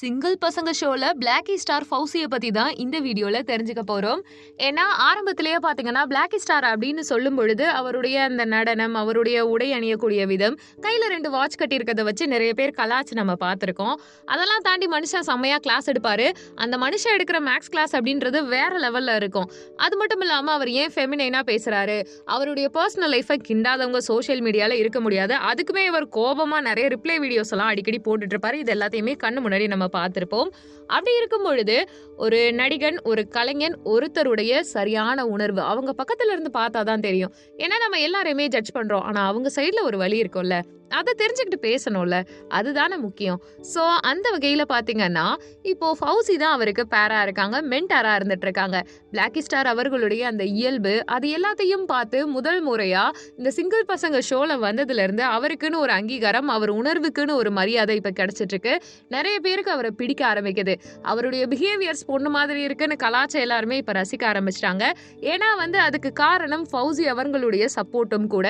Single பசங்க ஷோல Blackie star ஃபவுசியை பத்தி தான் இந்த வீடியோல தெரிஞ்சுக்க போறோம். ஏன்னா ஆரம்பத்திலேயே பாத்தீங்கன்னா பிளாக்கி ஸ்டார் அப்படின்னு சொல்லும் பொழுது அவருடைய அந்த நடனம் அவருடைய உடை அணியக்கூடிய விதம் கையில ரெண்டு வாட்ச் கட்டியிருக்கிறத வச்சு நிறைய பேர் கலாச்சு நம்ம பார்த்துருக்கோம். அதெல்லாம் தாண்டி மனுஷன் செம்மையா கிளாஸ் எடுப்பாரு. அந்த மனுஷன் எடுக்கிற மேக்ஸ் கிளாஸ் அப்படின்றது வேற லெவல்ல இருக்கும். அது மட்டும் இல்லாம அவர் ஏன் ஃபெமினைனா பேசுறாரு? அவருடைய பர்சனல் லைஃபை கிண்டாதவங்க சோஷியல் மீடியால இருக்க முடியாது. அதுக்குமே இவர் கோபமா நிறைய ரிப்ளை வீடியோஸ் எல்லாம் அடிக்கடி போட்டுட்டு இருப்பாரு. இது எல்லாத்தையுமே கண்ணு முன்னாடி நம்ம பார்த்துருப்போம். அப்படி இருக்கும் பொழுது ஒரு நடிகன் ஒரு கலைஞன் ஒருத்தருடைய சரியான உணர்வு அவங்க பக்கத்துல இருந்து பார்த்தா தான் தெரியும். ஏன்னா நம்ம எல்லாரையுமே ஜட்ஜ் பண்றோம். ஆனா அவங்க சைட்ல ஒரு வழி இருக்கும்ல. அதை தெரிஞ்சுக்கிட்டு பேசணும்ல. அதுதானே முக்கியம். ஸோ அந்த வகையில் பார்த்தீங்கன்னா இப்போ ஃபவுசி தான் அவருக்கு பேராக இருக்காங்க மென்டாராக இருந்துட்டு இருக்காங்க பிளாக்கி ஸ்டார் அவர்களுடைய அந்த இயல்பு அது எல்லாத்தையும் பார்த்து முதல் முறையாக இந்த சிங்கிள் பசங்க ஷோவில் வந்ததுலேருந்து அவருக்குன்னு ஒரு அங்கீகாரம் அவர் உணர்வுக்குன்னு ஒரு மரியாதை இப்போ கிடச்சிட்ருக்கு. நிறைய பேருக்கு அவரை பிடிக்க ஆரம்பிக்குது. அவருடைய பிஹேவியர்ஸ் பொண்ணு மாதிரி இருக்குன்னு கலாச்சாரம் எல்லாருமே இப்போ ரசிக்க ஆரம்பிச்சிட்டாங்க. ஏன்னா வந்து அதுக்கு காரணம் ஃபவுசி அவர்களுடைய சப்போர்ட்டும் கூட.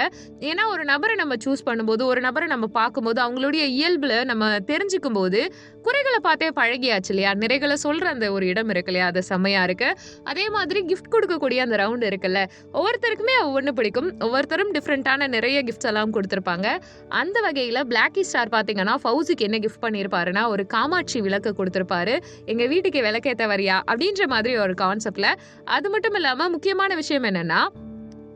ஏன்னா ஒரு நபரை நம்ம சூஸ் பண்ணும்போது ஒரு நபரை நம்ம பார்க்கும்போது அவங்களுடைய இயல்புல நம்ம தெரிஞ்சுக்கும் போது குறைகளை பார்த்தே பழகியாச்சு இல்லையா? நிறைகளை சொல்ற அந்த ஒரு இடம் இருக்கு இல்லையா? அது செம்மையா இருக்கு. அதே மாதிரி கிஃப்ட் கொடுக்கக்கூடிய அந்த ரவுண்ட் இருக்குல்ல ஒவ்வொருத்தருக்குமே ஒவ்வொன்று பிடிக்கும். ஒவ்வொருத்தரும் டிஃப்ரெண்ட்டான நிறைய கிஃப்ட்ஸ் எல்லாம் கொடுத்துருப்பாங்க. அந்த வகையில் பிளாக்கி ஸ்டார் பார்த்தீங்கன்னா ஃபவுசிக்கு என்ன கிஃப்ட் பண்ணியிருப்பாருன்னா ஒரு காமாட்சி விளக்கு கொடுத்துருப்பாரு. எங்கள் வீட்டுக்கு விளக்கேற்ற வரியா? அப்படின்ற மாதிரி ஒரு கான்செப்டில் அது மட்டும் இல்லாமல் முக்கியமான விஷயம் என்னென்னா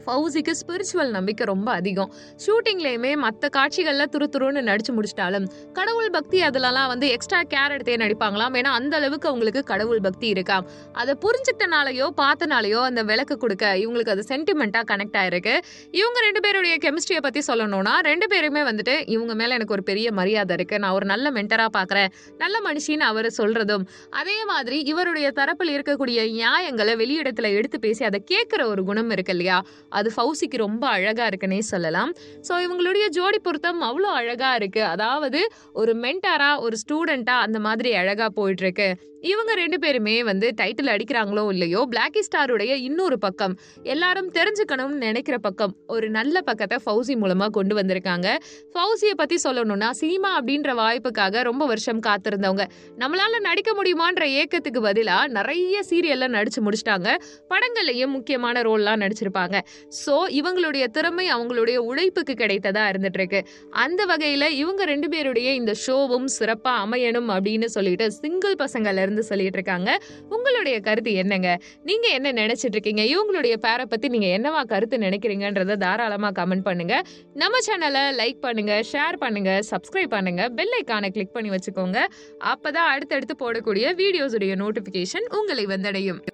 ஃபவுசிக்கு ஸ்பிரிச்சுவல் நம்பிக்கை ரொம்ப அதிகம். ஷூட்டிங்லேயுமே மற்ற காட்சிகளில் துரு துருன்னு நடிச்சு முடிச்சிட்டாலும் கடவுள் பக்தி அதிலலாம் வந்து எக்ஸ்ட்ரா கேர் எடுத்தே நடிப்பாங்களாம். ஏன்னா அந்த அளவுக்கு அவங்களுக்கு கடவுள் பக்தி இருக்காம் அதை புரிஞ்சுக்கிட்டனாலையோ பார்த்தனாலையோ அந்த விளக்கு கொடுக்க இவங்களுக்கு அது சென்டிமெண்ட்டாக கனெக்ட் ஆயிருக்கு. இவங்க ரெண்டு பேருடைய கெமிஸ்ட்ரியை பற்றி சொல்லணும்னா ரெண்டு பேருமே வந்துட்டு இவங்க மேலே எனக்கு ஒரு பெரிய மரியாதை இருக்கு. நான் ஒரு நல்ல மென்டராக பார்க்குறேன் நல்ல மனுஷின்னு அவர் சொல்றதும் அதே மாதிரி இவருடைய தரப்பில் இருக்கக்கூடிய நியாயங்களை வெளியிடத்துல எடுத்து பேசி அதை கேட்குற ஒரு குணம் இருக்கு இல்லையா? அது ஃபவுசிக்கு ரொம்ப அழகா இருக்குன்னே சொல்லலாம். ஸோ இவங்களுடைய ஜோடி பொருத்தம் அவ்வளோ அழகா இருக்கு. அதாவது ஒரு மென்டாரா ஒரு ஸ்டூடெண்டா அந்த மாதிரி அழகா போயிட்டு இருக்கு. இவங்க ரெண்டு பேருமே வந்து டைட்டில் அடிக்கிறாங்களோ இல்லையோ பிளாக்கி ஸ்டாருடைய இன்னொரு பக்கம் எல்லாரும் தெரிஞ்சுக்கணும்னு நினைக்கிற பக்கம் ஒரு நல்ல பக்கத்தை ஃபவுசி மூலமாக கொண்டு வந்திருக்காங்க. ஃபவுசியை பற்றி சொல்லணும்னா சினிமா அப்படின்ற வாய்ப்புக்காக ரொம்ப வருஷம் காத்திருந்தவங்க. நம்மளால நடிக்க முடியுமான்ற ஏக்கத்துக்கு பதிலாக நிறைய சீரியல்லாம் நடிச்சு முடிச்சிட்டாங்க. படங்கள்லையும் முக்கியமான ரோல்லாம் நடிச்சிருப்பாங்க. ஸோ இவங்களுடைய திறமை அவங்களுடைய உழைப்புக்கு கிடைத்ததா இருந்துட்டு இருக்கு அந்த வகையில் இவங்க ரெண்டு பேருடைய இந்த ஷோவும் சிறப்பாக அமையணும் அப்படின்னு சொல்லிட்டு சிங்கிள் பசங்கள்ல இருந்து சொல்லிட்டு இருக்காங்க. உங்களுடைய கருத்து என்னங்க? நீங்க என்ன நினைச்சிட்டு இருக்கீங்க? இவங்களுடைய பேரை பத்தி நீங்க என்னவா கருத்து நினைக்கிறீங்கன்றத தாராளமா கமெண்ட் பண்ணுங்க. நம்ம சேனலை லைக் பண்ணுங்க ஷேர் பண்ணுங்க சப்ஸ்கிரைப் பண்ணுங்க பெல் ஐக்கானை கிளிக் பண்ணி வச்சுக்கோங்க. அப்பதான் அடுத்தடுத்து போடக்கூடிய வீடியோஸுடைய நோட்டிபிகேஷன் உங்களை வந்தடையும்.